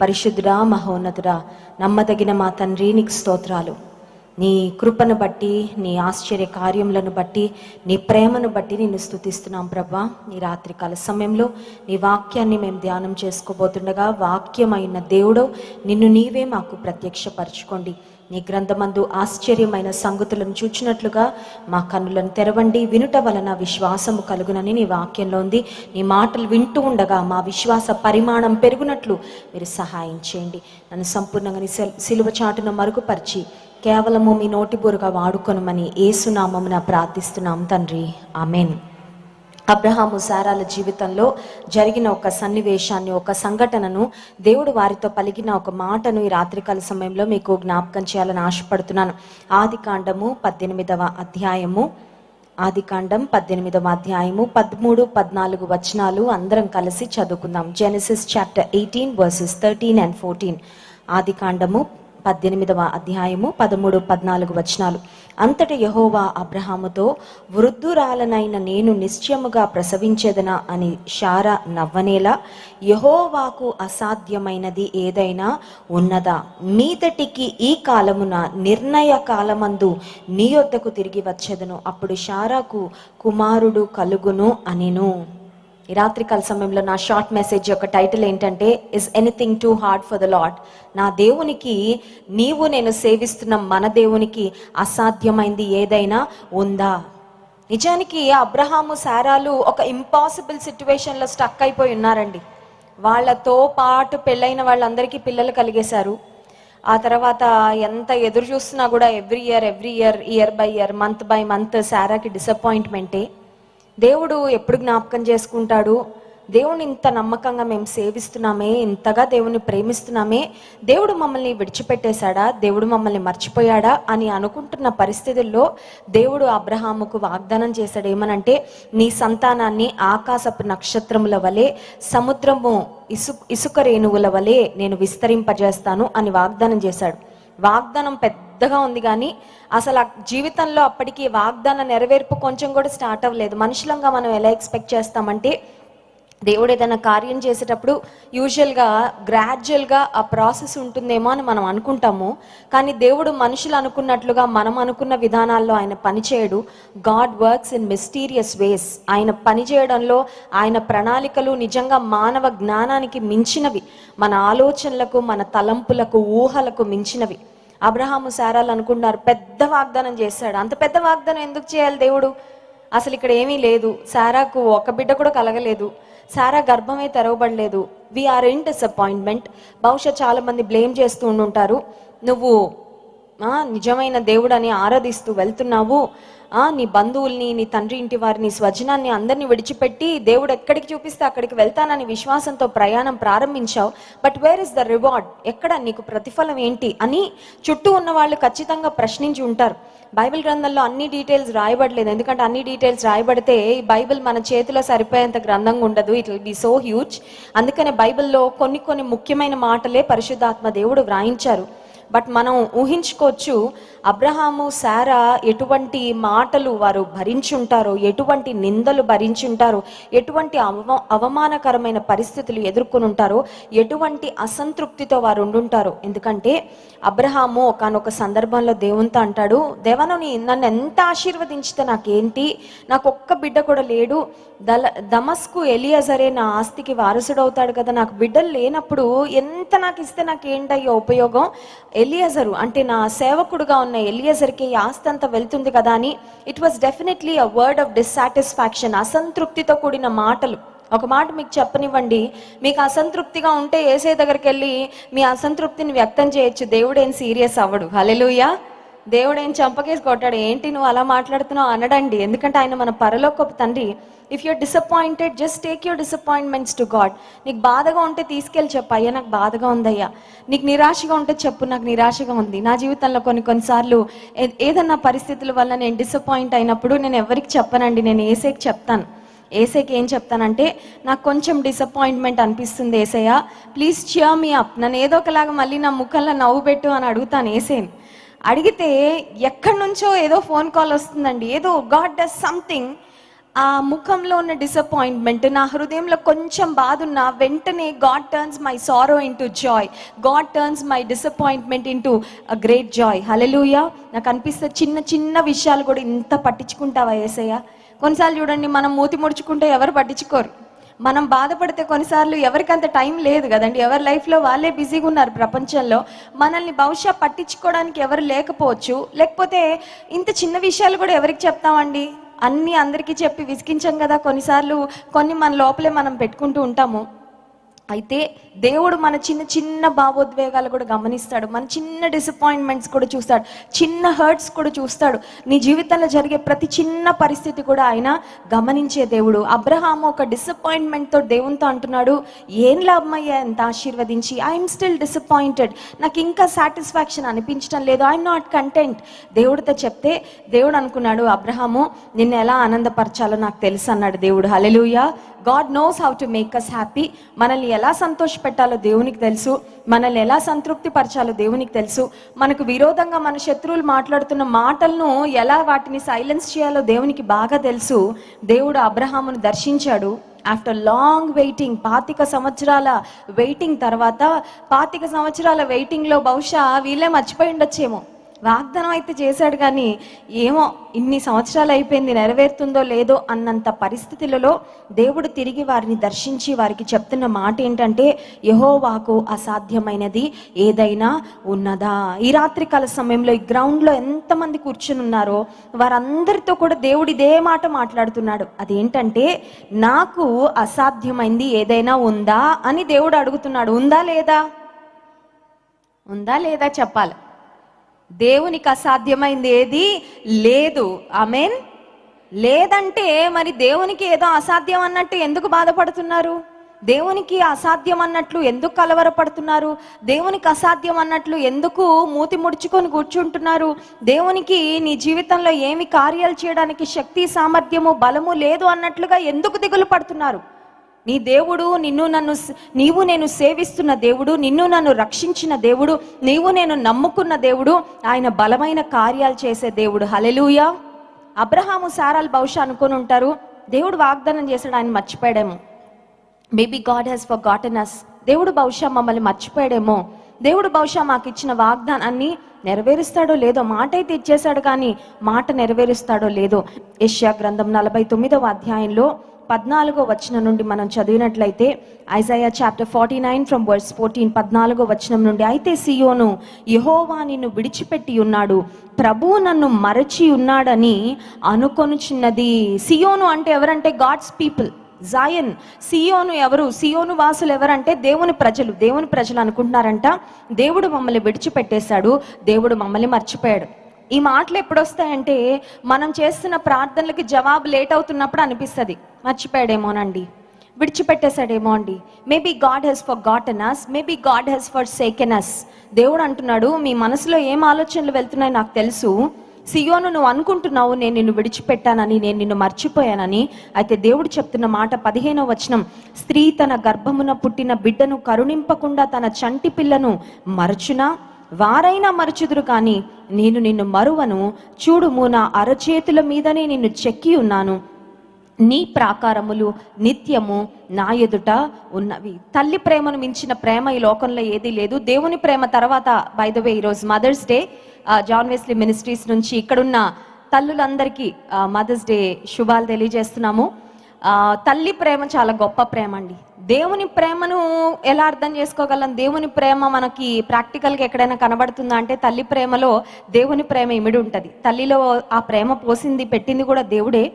పరిశుద్ధుడా మహోన్నతుడా నమ్మదగిన మా తండ్రి నీకు స్తోత్రాలు. నీ కృపను బట్టి నీ ఆశ్చర్య కార్యములను బట్టి నీ ప్రేమను బట్టి నిన్ను స్థుతిస్తున్నాం ప్రభా. నీ రాత్రికాల సమయంలో నీ వాక్యాన్ని మేము ధ్యానం చేసుకోబోతుండగా వాక్యమైన దేవుడు నిన్ను నీవే మాకు ప్రత్యక్షపరచుకోండి. నీ గ్రంథమందు ఆశ్చర్యమైన సంగతులను చూచినట్లుగా మా కన్నులను తెరవండి. వినుట వలన విశ్వాసము కలుగునని నీ వాక్యంలో ఉంది. నీ మాటలు వింటూ ఉండగా మా విశ్వాస పరిమాణం పెరుగునట్లు మీరు సహాయం చేయండి. నన్ను సంపూర్ణంగా నీ సిల్- సిలువ చాటును మరుగుపరిచి కేవలము మీ నోటిబూరుగా వాడుకొనమని ఏసునామమున ప్రార్థిస్తున్నాం తండ్రి. ఆమెను. అబ్రహాము సారాల జీవితంలో జరిగిన ఒక సన్నివేశాన్ని ఒక సంఘటనను దేవుడు వారితో పలికిన ఒక మాటను ఈ రాత్రికాల సమయంలో మీకు జ్ఞాపకం చేయాలని ఆశపడుతున్నాను. ఆది కాండము పద్దెనిమిదవ అధ్యాయము. ఆది కాండం పద్దెనిమిదవ అధ్యాయము పదమూడు పద్నాలుగు వచనాలు అందరం కలిసి చదువుకుందాం. Genesis chapter eighteen verses thirteen and fourteen ఆది కాండము పద్దెనిమిదవ అధ్యాయము పదమూడు పద్నాలుగు వచనాలు. అంతట యహోవా అబ్రహాముతో వృద్ధురాలనైన నేను నిశ్చయముగా ప్రసవించేదనా? అని షారా నవ్వనేలా యహోవాకు అసాధ్యమైనది ఏదైనా ఉన్నదా? మీదటికి ఈ కాలమున నిర్ణయ కాలమందు నీ యొద్దకు తిరిగి వచ్చేదను. అప్పుడు షారాకు కుమారుడు కలుగును అనిను. ఈ రాత్రికాల సమయంలో నా షార్ట్ మెసేజ్ యొక్క టైటిల్ ఏంటంటే is anything too hard for the Lord నా దేవునికి నీవు నేను సేవిస్తున్న మన దేవునికి అసాధ్యమైంది ఏదైనా ఉందా? నిజానికి అబ్రహాము సారాలు ఒక ఇంపాసిబుల్ సిచ్యువేషన్లో స్టక్ అయిపోయి ఉన్నారండి. వాళ్ళతో పాటు పెళ్ళైన వాళ్ళందరికీ పిల్లలు కలిగేశారు. ఆ తర్వాత ఎంత ఎదురు చూస్తున్నా కూడా every year every year year by year month by month సారాకి డిసప్పాయింట్మెంటే దేవుడు ఎప్పుడు జ్ఞాపకం చేసుకుంటాడు? దేవుని ఇంత నమ్మకంగా మేము సేవిస్తున్నామే ఇంతగా దేవుని ప్రేమిస్తున్నామే దేవుడు మమ్మల్ని విడిచిపెట్టేశాడా? దేవుడు మమ్మల్ని మర్చిపోయాడా? అని అనుకుంటున్న పరిస్థితుల్లో దేవుడు అబ్రహాముకు వాగ్దానం చేశాడు. ఏమనంటే నీ సంతానాన్ని ఆకాశపు నక్షత్రముల వలె సముద్రము ఇసు ఇసుక రేణువుల వలె నేను విస్తరింపజేస్తాను అని వాగ్దానం చేశాడు. వాగ్దానం పెద్దగా ఉంది కానీ అసలు జీవితంలో అప్పటికి వాగ్దాన నెరవేర్పు కొంచెం కూడా స్టార్ట్ అవ్వలేదు. మనుషులంగా మనం ఎలా ఎక్స్పెక్ట్ చేస్తామంటే దేవుడు ఏదైనా కార్యం చేసేటప్పుడు యూజువల్గా గ్రాడ్యువల్గా ఆ ప్రాసెస్ ఉంటుందేమో అని మనం అనుకుంటాము. కానీ దేవుడు మనుషులు అనుకున్నట్లుగా మనం అనుకున్న విధానాల్లో ఆయన పనిచేయడు God works in mysterious ways ఆయన పనిచేయడంలో ఆయన ప్రణాళికలు నిజంగా మానవ జ్ఞానానికి మించినవి. మన ఆలోచనలకు మన తలంపులకు ఊహలకు మించినవి. అబ్రహాము సారాలు అనుకున్నారు పెద్ద వాగ్దానం చేశాడు. అంత పెద్ద వాగ్దానం ఎందుకు చేయాలి దేవుడు? అసలు ఇక్కడ ఏమీ లేదు. సారాకు ఒక బిడ్డ కూడా కలగలేదు. సారా గర్భమే తెరవబడలేదు. వీఆర్ ఇన్ డిసప్పాయింట్మెంట్ బహుశా చాలా మంది బ్లేమ్ చేస్తూ ఉంటారు నువ్వు నిజమైన దేవుడని ఆరాధిస్తూ వెళ్తున్నావు. నీ బంధువుల్ని నీ తండ్రి ఇంటి వారిని స్వజనాన్ని అందరినీ విడిచిపెట్టి దేవుడు ఎక్కడికి చూపిస్తే అక్కడికి వెళ్తానని విశ్వాసంతో ప్రయాణం ప్రారంభించావు. But where is the reward ఎక్కడ నీకు ప్రతిఫలం ఏంటి అని చుట్టూ ఉన్న వాళ్ళు ఖచ్చితంగా ప్రశ్నించి ఉంటారు. బైబిల్ గ్రంథంలో అన్ని డీటెయిల్స్ రాయబడలేదు. ఎందుకంటే అన్ని డీటెయిల్స్ రాయబడితే ఈ బైబిల్ మన చేతిలో సరిపోయేంత గ్రంథంగా ఉండదు. It will be so huge అందుకనే బైబిల్లో కొన్ని కొన్ని ముఖ్యమైన మాటలే పరిశుద్ధాత్మ దేవుడు వ్రాయించారు. బట్ మనం ఊహించుకోవచ్చు అబ్రహాము సారా ఎటువంటి మాటలు వారు భరించుంటారో ఎటువంటి నిందలు భరించుంటారో ఎటువంటి అవ అవమానకరమైన పరిస్థితులు ఎదుర్కొని ఉంటారో ఎటువంటి అసంతృప్తితో వారు ఉండుంటారు. ఎందుకంటే అబ్రహాము ఒకనొక సందర్భంలో దేవునితో అంటాడు దేవను నన్ను ఎంత ఆశీర్వదించితే నాకేంటి? నాకు ఒక్క బిడ్డ కూడా లేడు. దల దమస్కు ఎలియజరే నా ఆస్తికి వారసుడవుతాడు కదా. నాకు బిడ్డలు లేనప్పుడు ఎంత నాకు ఇస్తే నాకు ఏంటయ్యో ఉపయోగం? ఎలియజరు అంటే నా సేవకుడుగా ఉన్న ఎలియజర్కి ఈ ఆస్తి అంతా వెళ్తుంది కదా అని. It was definitely a word of dissatisfaction అసంతృప్తితో కూడిన మాటలు. ఒక మాట మీకు చెప్పనివ్వండి. మీకు అసంతృప్తిగా ఉంటే ఏసే దగ్గరికి వెళ్ళి మీ అసంతృప్తిని వ్యక్తం చేయొచ్చు. దేవుడు ఏం సీరియస్ అవ్వడు. హలెలుయా దేవుడు ఏం చంపకేసి కొట్టాడు? ఏంటి నువ్వు అలా మాట్లాడుతున్నావు? అనడండి. ఎందుకంటే ఆయన మన పరలోకపు తండ్రి. If you're disappointed just take your disappointments to God నీకు బాధగా ఉంటే తీసుకెళ్ళి చెప్పు. అయ్యా నాకు బాధగా ఉందయ్యా. నీకు నిరాశగా ఉంటే చెప్పు. నాకు నిరాశగా ఉంది. నా జీవితంలో కొన్ని కొన్నిసార్లు ఏదన్నా పరిస్థితుల వల్ల నేను డిసప్పాయింట్ అయినప్పుడు నేను ఎవరికి చెప్పనండి. నేను ఏసేకి చెప్తాను. ఏసైకి ఏం చెప్తానంటే నాకు కొంచెం డిసప్పాయింట్మెంట్ అనిపిస్తుంది Yesayya. Please cheer me up నన్ను ఏదో ఒకలాగా మళ్ళీ నా ముఖంలో నవ్వు పెట్టు అని అడుగుతాను ఏసేని. అడిగితే ఎక్కడి నుంచో ఏదో ఫోన్ కాల్ వస్తుందండి. ఏదో గాడ్ డస్ సంథింగ్. ఆ ముఖంలో ఉన్న డిసప్పాయింట్మెంట్ నా హృదయంలో కొంచెం బాధ ఉన్న వెంటనే God turns my sorrow into joy God turns my disappointment into a great joy hallelujah నాకు అనిపిస్తే చిన్న చిన్న విషయాలు కూడా ఇంత పట్టించుకుంటావా ఏసయ్య? కొన్నిసార్లు చూడండి మనం మూతి ముడుచుకుంటే ఎవరు పట్టించుకోరు. మనం బాధపడితే కొన్నిసార్లు ఎవరికి అంత టైం లేదు కదండి. ఎవరి లైఫ్లో వాళ్ళే బిజీగా ఉన్నారు ప్రపంచంలో. మనల్ని బహుశా పట్టించుకోవడానికి ఎవరు లేకపోవచ్చు. లేకపోతే ఇంత చిన్న విషయాలు కూడా ఎవరికి చెప్తామండి? అన్నీ అందరికీ చెప్పి విసిగించాం కదా కొన్నిసార్లు. కొన్ని మన లోపలే మనం పెట్టుకుంటూ ఉంటాము. అయితే దేవుడు మన చిన్న చిన్న భావోద్వేగాలు కూడా గమనిస్తాడు. మన చిన్న డిసప్పాయింట్మెంట్స్ కూడా చూస్తాడు. చిన్న హర్ట్స్ కూడా చూస్తాడు. నీ జీవితంలో జరిగే ప్రతి చిన్న పరిస్థితి కూడా ఆయన గమనించే దేవుడు. అబ్రహాము ఒక డిసప్పాయింట్మెంట్తో దేవునితో అంటున్నాడు ఏం లాభమయ్యా? ఎంత ఆశీర్వదించి? ఐఎమ్ స్టిల్ డిసప్పాయింటెడ్ నాకు ఇంకా సాటిస్ఫాక్షన్ అనిపించడం లేదు. ఐఎమ్ నాట్ కంటెంట్ దేవుడితో చెప్తే దేవుడు అనుకున్నాడు అబ్రహాము నిన్ను ఎలా ఆనందపరచాలో నాకు తెలుసు అన్నాడు దేవుడు. Hallelujah God knows how to make us happy మనల్ని ఎలా సంతోష పెట్టాలో దేవునికి తెలుసు. మనల్ని ఎలా సంతృప్తి పరచాలో దేవునికి తెలుసు. మనకు విరోధంగా మన శత్రువులు మాట్లాడుతున్న మాటలను ఎలా వాటిని సైలెన్స్ చేయాలో దేవునికి బాగా తెలుసు. దేవుడు అబ్రహామును దర్శించాడు. ఆఫ్టర్ లాంగ్ వెయిటింగ్ పాతిక సంవత్సరాల వెయిటింగ్ తర్వాత పాతిక సంవత్సరాల వెయిటింగ్లో బహుశా వీళ్ళే మర్చిపోయి ఉండొచ్చేమో. వాగ్దానం అయితే చేశాడు కానీ ఏమో ఇన్ని సంవత్సరాలు అయిపోయింది నెరవేరుతుందో లేదో అన్నంత పరిస్థితులలో దేవుడు తిరిగి వారిని దర్శించి వారికి చెప్తున్న మాట ఏంటంటే యహోవాకు అసాధ్యమైనది ఏదైనా ఉన్నదా? ఈ రాత్రికాల సమయంలో ఈ గ్రౌండ్లో ఎంతమంది కూర్చుని ఉన్నారో వారందరితో కూడా దేవుడు ఇదే మాట మాట్లాడుతున్నాడు. అదేంటంటే నాకు అసాధ్యమైంది ఏదైనా ఉందా అని దేవుడు అడుగుతున్నాడు. ఉందా లేదా? ఉందా లేదా చెప్పాలి. దేవునికి అసాధ్యమైంది ఏది? లేదు. ఆమెన్. లేదంటే మరి దేవునికి ఏదో అసాధ్యం అన్నట్టు ఎందుకు బాధపడుతున్నారు? దేవునికి అసాధ్యం అన్నట్లు ఎందుకు కలవరపడుతున్నారు? దేవునికి అసాధ్యం అన్నట్లు ఎందుకు మూతి ముడుచుకొని కూర్చుంటున్నారు? దేవునికి నీ జీవితంలో ఏమి కార్యాలు చేయడానికి శక్తి సామర్థ్యము బలము లేదు అన్నట్లుగా ఎందుకు దిగులు పడుతున్నారు? నీ దేవుడు నిన్ను నన్ను నీవు నేను సేవిస్తున్న దేవుడు నిన్ను నన్ను రక్షించిన దేవుడు నీవు నేను నమ్ముకున్న దేవుడు ఆయన బలమైన కార్యాలు చేసే దేవుడు. హలెలుయా అబ్రహాము సారాలు బహుశా అనుకొని ఉంటారు దేవుడు వాగ్దానం చేశాడు ఆయన మర్చిపోయాడేమో. Maybe God has forgotten us దేవుడు బహుశా మమ్మల్ని మర్చిపోయాడేమో. దేవుడు బహుశా మాకు ఇచ్చిన వాగ్దానాన్ని నెరవేరుస్తాడో లేదో మాట అయితే ఇచ్చేశాడు కానీ మాట నెరవేరుస్తాడో లేదో. యష్యా గ్రంథం నలభై తొమ్మిదవ అధ్యాయంలో పద్నాలుగో వచనం నుండి మనం చదివినట్లయితే Isaiah chapter forty nine from verse fourteen పద్నాలుగో వచనం నుండి అయితే సియోను యహోవా నిన్ను విడిచిపెట్టి ఉన్నాడు. ప్రభు నన్ను మరచి ఉన్నాడని అనుకొనుచున్నది. సియోను అంటే ఎవరంటే? గాడ్స్ పీపుల్ జాయన్ సియోను ఎవరు? సియోను వాసులు ఎవరంటే? దేవుని ప్రజలు. దేవుని ప్రజలు అనుకుంటున్నారంట దేవుడు మమ్మల్ని విడిచిపెట్టేశాడు. దేవుడు మమ్మల్ని మర్చిపోయాడు. ఈ మాటలు ఎప్పుడు వస్తాయంటే మనం చేస్తున్న ప్రార్థనలకి జవాబు లేట్ అవుతున్నప్పుడు అనిపిస్తుంది. మర్చిపోయాడేమోనండి. విడిచిపెట్టేశాడేమో అండి. Maybe God has forgotten us maybe God has forsaken us దేవుడు అంటున్నాడు మీ మనసులో ఏం ఆలోచనలు వెళ్తున్నాయో నాకు తెలుసు. సియోను నువ్వు అనుకుంటున్నావు నేను నిన్ను విడిచిపెట్టానని నేను నిన్ను మర్చిపోయానని. అయితే దేవుడు చెప్తున్న మాట పదిహేనో వచనం. స్త్రీ తన గర్భమున పుట్టిన బిడ్డను కరుణింపకుండా తన చంటి పిల్లను మరచునా? వారైనా మరచుదురు కానీ నేను నిన్ను మరువను. చూడుము నా అరచేతుల మీదనే నిన్ను చెక్కి ఉన్నాను. నీ ప్రాకారములు నిత్యము నా ఎదుట ఉన్నవి. తల్లి ప్రేమను మించిన ప్రేమ ఈ లోకంలో ఏదీ లేదు. దేవుని ప్రేమ తర్వాత బై ద వే ఈరోజు Mother's Day John Wesley Ministries నుంచి ఇక్కడున్న తల్లులందరికీ మదర్స్ డే శుభాలు తెలియజేస్తున్నాము. తల్లి ప్రేమ చాలా గొప్ప ప్రేమ అండి దేవుని ప్రేమను ఎలా అర్థం చేసుకోగలం? దేవుని ప్రేమ మనకి ప్రాక్టికల్గా ఎక్కడైనా కనబడుతుందా అంటే తల్లి ప్రేమలో దేవుని ప్రేమ ఇమిడి ఉంటుంది. తల్లిలో ఆ ప్రేమ పోసింది పెట్టింది కూడా దేవుడే.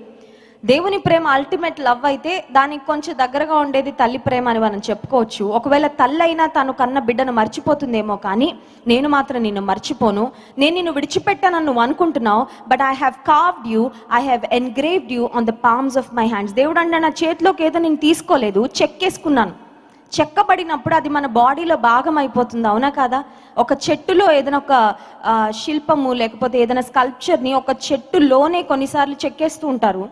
దేవుని ప్రేమ అల్టిమేట్ లవ్ అయితే దానికి కొంచెం దగ్గరగా ఉండేది తల్లి ప్రేమ అని మనం చెప్పుకోవచ్చు. ఒకవేళ తల్లి అయినా తను కన్న బిడ్డను మర్చిపోతుందేమో కానీ నేను మాత్రం నిన్ను మర్చిపోను. నేను నిన్ను విడిచిపెట్టానని నువ్వు అనుకుంటున్నావు but I have carved you I have engraved you on the palms of my hands దేవుడు అంటే నా చేతిలోకి ఏదో నేను తీసుకోలేదు చెక్కేసుకున్నాను. చెక్కబడినప్పుడు అది మన బాడీలో భాగం అయిపోతుంది అవునా కదా? ఒక చెట్టులో ఏదైనా ఒక శిల్పము లేకపోతే ఏదైనా స్కల్ప్చర్ని ఒక చెట్టులోనే కొన్నిసార్లు చెక్కేస్తూ ఉంటారు.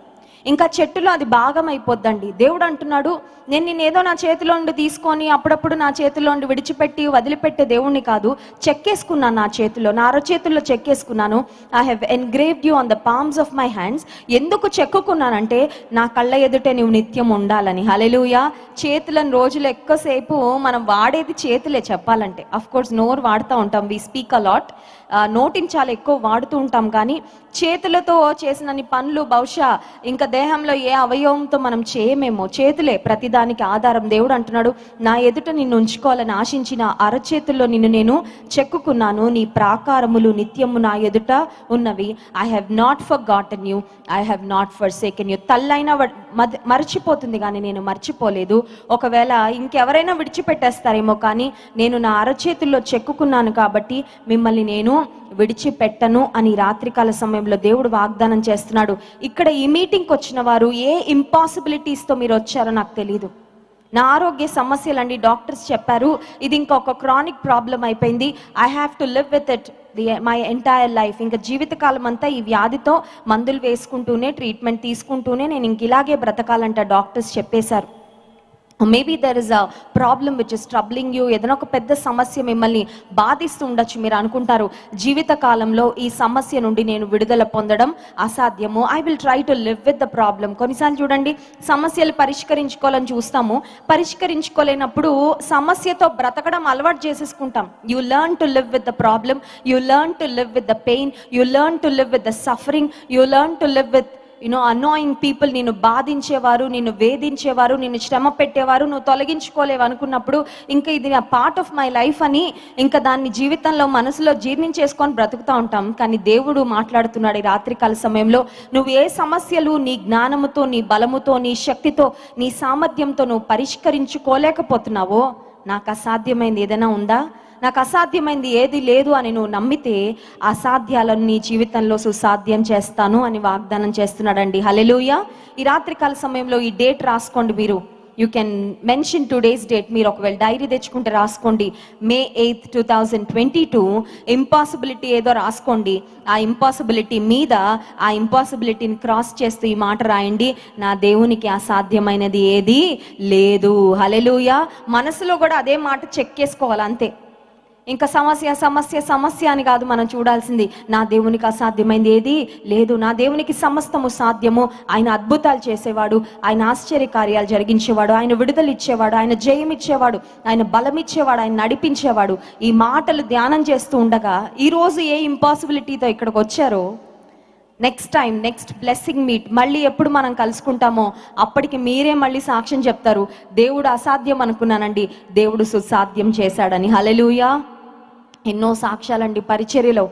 ఇంకా చెట్టులో అది భాగం అయిపోద్దండి దేవుడు అంటున్నాడు నేను నేను ఏదో నా చేతిలో నుండి తీసుకొని అప్పుడప్పుడు నా చేతిలో నుండి విడిచిపెట్టి వదిలిపెట్టే దేవుణ్ణి కాదు చెక్కేసుకున్నాను నా చేతిలో నా అరచేతుల్లో చెక్కేసుకున్నాను. I have engraved you on the palms of my hands ఎందుకు చెక్కుకున్నానంటే నా కళ్ళ ఎదుటే నువ్వు నిత్యం ఉండాలని. హలెలుయ చేతులను రోజులు ఎక్కువసేపు మనం వాడేది చేతులే చెప్పాలంటే. అఫ్ కోర్స్ నోరు వాడుతూ ఉంటాం. వి స్పీక్ అలాట్ నోటిని చాలా ఎక్కువ వాడుతూ ఉంటాం కానీ చేతులతో చేసినన్ని పనులు బహుశా ఇంకా దేహంలో ఏ అవయవంతో మనం చేయమేమో చేతులే ప్రతిదానికి ఆధారం. దేవుడు అంటున్నాడు నా ఎదుట నిన్ను ఉంచుకోవాలని ఆశించిన అరచేతుల్లో నిన్ను నేను చెక్కుకున్నాను. నీ ప్రాకారములు నిత్యము నా ఎదుట ఉన్నవి. I have not forgotten you I have not forsaken you తల్లైనా మర్చిపోతుంది కానీ నేను మర్చిపోలేదు. ఒకవేళ ఇంకెవరైనా విడిచిపెట్టేస్తారేమో కానీ నేను నా అరచేతుల్లో చెక్కుకున్నాను కాబట్టి మిమ్మల్ని నేను విడిచిపెట్టను అని రాత్రికాల సమయంలో దేవుడు వాగ్దానం చేస్తున్నాడు. ఇక్కడ ఈ మీటింగ్కి వచ్చిన వారు ఏ ఇంపాసిబిలిటీస్తో మీరు వచ్చారో నాకు తెలియదు నా ఆరోగ్య సమస్యలండి డాక్టర్స్ చెప్పారు ఇది ఇంకొక క్రానిక్ ప్రాబ్లం అయిపోయింది. I have to live with it the my entire life ఇంకా జీవితకాలం అంతా ఈ వ్యాధితో మందులు వేసుకుంటూనే ట్రీట్మెంట్ తీసుకుంటూనే నేను ఇంక ఇలాగే బ్రతకాలంట డాక్టర్స్ చెప్పేశారు. Maybe there is a problem which is troubling you ఏదైనా ఒక పెద్ద సమస్య మిమ్మల్ని బాధిస్తూ ఉండొచ్చు మీరు అనుకుంటారు. జీవిత కాలంలో ఈ సమస్య నుండి నేను విడుదల పొందడం అసాధ్యము. I will try to live with the problem కొన్నిసార్లు చూడండి సమస్యలు పరిష్కరించుకోవాలని చూస్తాము. పరిష్కరించుకోలేనప్పుడు సమస్యతో బ్రతకడం అలవాటు చేసేసుకుంటాం. You learn to live with the problem you learn to live with the pain you learn to live with the suffering you learn to live with you know annoying people నిన్ను బాధించేవారు నిన్ను వేధించేవారు నిన్ను శ్రమ పెట్టేవారు నువ్వు తొలగించుకోలేవు అనుకున్నప్పుడు ఇంకా ఇది నా పార్ట్ ఆఫ్ మై లైఫ్ అని ఇంకా దాన్ని జీవితంలో మనసులో జీర్ణం చేసుకొని బ్రతుకుతూ ఉంటాం. కానీ దేవుడు మాట్లాడుతున్నాడు ఈ రాత్రికాల సమయంలో నువ్వు ఏ సమస్యలు నీ జ్ఞానముతో నీ బలముతో నీ శక్తితో నీ సామర్థ్యంతో నువ్వు పరిష్కరించుకోలేకపోతున్నావో? నాకు అసాధ్యమైంది ఏదైనా ఉందా? నాకు అసాధ్యమైంది ఏది లేదు అని నువ్వు నమ్మితే అసాధ్యాలను నీ జీవితంలో సుసాధ్యం చేస్తాను అని వాగ్దానం చేస్తున్నాడండి. హలెలూయ ఈ రాత్రికాల సమయంలో ఈ డేట్ రాసుకోండి మీరు. You can mention today's date మీరు ఒకవేళ డైరీ తెచ్చుకుంటే రాసుకోండి. May eighth two thousand twenty two impossibility ఏదో రాసుకోండి. ఆ ఇంపాసిబిలిటీ మీద ఆ ఇంపాసిబిలిటీని క్రాస్ చేస్తూ ఈ మాట రాయండి. నా దేవునికి అసాధ్యమైనది ఏది లేదు. హలెలూయ మనసులో కూడా అదే మాట చెక్ చేసుకోవాలి అంతే. ఇంకా సమస్య సమస్య సమస్య అని కాదు మనం చూడాల్సింది నా దేవునికి అసాధ్యమైంది ఏది? లేదు నా దేవునికి సమస్తము సాధ్యము. ఆయన అద్భుతాలు చేసేవాడు ఆయన ఆశ్చర్య కార్యాలు జరిగించేవాడు ఆయన విడుదల ఇచ్చేవాడు ఆయన జయం ఇచ్చేవాడు ఆయన బలం ఇచ్చేవాడు ఆయన నడిపించేవాడు. ఈ మాటలు ధ్యానం చేస్తూ ఉండగా ఈరోజు ఏ ఇంపాసిబిలిటీతో ఇక్కడికి వచ్చారో? Next time next blessing meet మళ్ళీ ఎప్పుడు మనం కలుసుకుంటామో అప్పటికి మీరే మళ్ళీ సాక్ష్యం చెప్తారు. దేవుడు అసాధ్యం అనుకున్నానండి. దేవుడు సుసాధ్యం చేశాడని. హలెలూయా ఎన్నో సాక్ష్యాలండి పరిచర్యలో.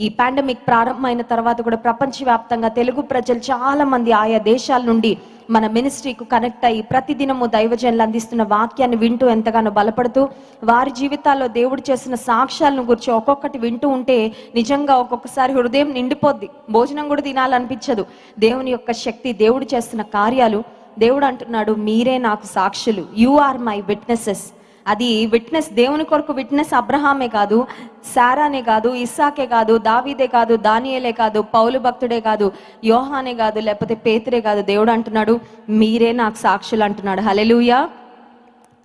ఈ పాండమిక్ ప్రారంభమైన తర్వాత కూడా ప్రపంచవ్యాప్తంగా తెలుగు ప్రజలు చాలా మంది ఆయా దేశాల నుండి మన మినిస్ట్రీకు కనెక్ట్ అయ్యి ప్రతిదినము దైవజనులు అందిస్తున్న వాక్యాన్ని వింటూ ఎంతగానో బలపడుతూ వారి జీవితాల్లో దేవుడు చేసిన సాక్ష్యాలను గురించి ఒక్కొక్కటి వింటూ ఉంటే నిజంగా ఒక్కొక్కసారి హృదయం నిండిపోద్ది. భోజనం కూడా తినాలనిపించదు. దేవుని యొక్క శక్తి దేవుడు చేస్తున్న కార్యాలు దేవుడు అంటున్నాడు మీరే నాకు సాక్షులు. యు ఆర్ మై విట్నెసెస్ అది విట్నెస్ దేవుని కొరకు విట్నెస్ అబ్రహామే కాదు సారానే కాదు ఇస్సాకే కాదు దావీదే కాదు దానియేలే కాదు పౌలు భక్తుడే కాదు యోహానే కాదు లేకపోతే పేతురే కాదు దేవుడు అంటున్నాడు మీరే నాకు సాక్షులు అంటున్నాడు. హలెలుయా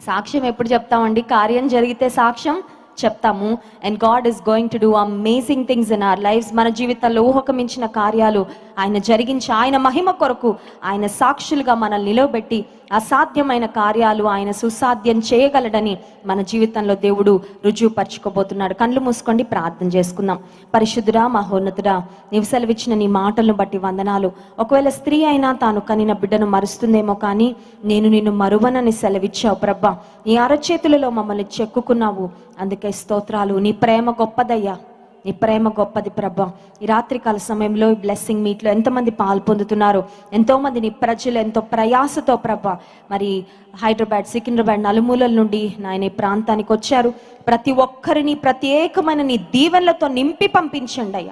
సాక్ష్యం ఎప్పుడు చెప్తామండి? కార్యం జరిగితే సాక్ష్యం చెప్తాము. And God is going to do amazing things in our lives మన జీవితంలో ఊహకు మించిన కార్యాలు ఆయన జరిగించి ఆయన మహిమ కొరకు ఆయన సాక్షులుగా మనల్ని నిలవబెట్టి అసాధ్యమైన కార్యాలు ఆయన సుసాధ్యం చేయగలడని మన జీవితంలో దేవుడు రుజువుపరచుకోబోతున్నాడు. కళ్ళు మూసుకోండి ప్రార్థన చేసుకుందాం. పరిశుద్ధురా మహోన్నతుడా నీవు సెలవిచ్చిన నీ మాటలను బట్టి వందనాలు. ఒకవేళ స్త్రీ అయినా తాను కనిన బిడ్డను మరుస్తుందేమో కానీ నేను నిన్ను మరువనని సెలవిచ్చావు ప్రభా. నీ అరచేతులలో మమ్మల్ని చెక్కుకున్నావు. అందుకే స్తోత్రాలు. నీ ప్రేమ గొప్పదయ్యా. నీ ప్రేమ గొప్పది ప్రభా. ఈ రాత్రికాల సమయంలో ఈ బ్లెస్సింగ్ మీట్లో ఎంతమంది పాలు పొందుతున్నారు? ఎంతోమంది నీ ప్రజలు ఎంతో ప్రయాసతో ప్రభ. మరి హైదరాబాద్ సికింద్రాబాద్ నలుమూలల నుండి నాయన ఈ ప్రాంతానికి వచ్చారు. ప్రతి ఒక్కరిని ప్రత్యేకమైన నీ దీవెనలతో నింపి పంపించండి అయ్యా.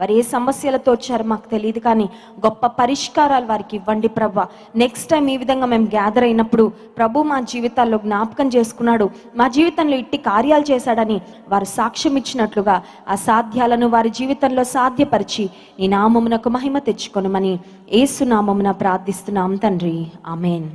వారు ఏ సమస్యలతో వచ్చారో మాకు తెలియదు కానీ గొప్ప పరిష్కారాలు వారికి ఇవ్వండి ప్రభా. నెక్స్ట్ టైం ఈ విధంగా మేము గ్యాదర్ అయినప్పుడు ప్రభు మా జీవితాల్లో జ్ఞాపకం చేసుకున్నాడు. మా జీవితంలో ఇట్టి కార్యాలు చేశాడని వారు సాక్ష్యం ఇచ్చినట్లుగా ఆ సాధ్యాలను వారి జీవితంలో సాధ్యపరిచి నీ నామమునకు మహిమ తెచ్చుకొనమని ఏసు నామమున ప్రార్థిస్తున్నాం తండ్రి. ఆమెన్.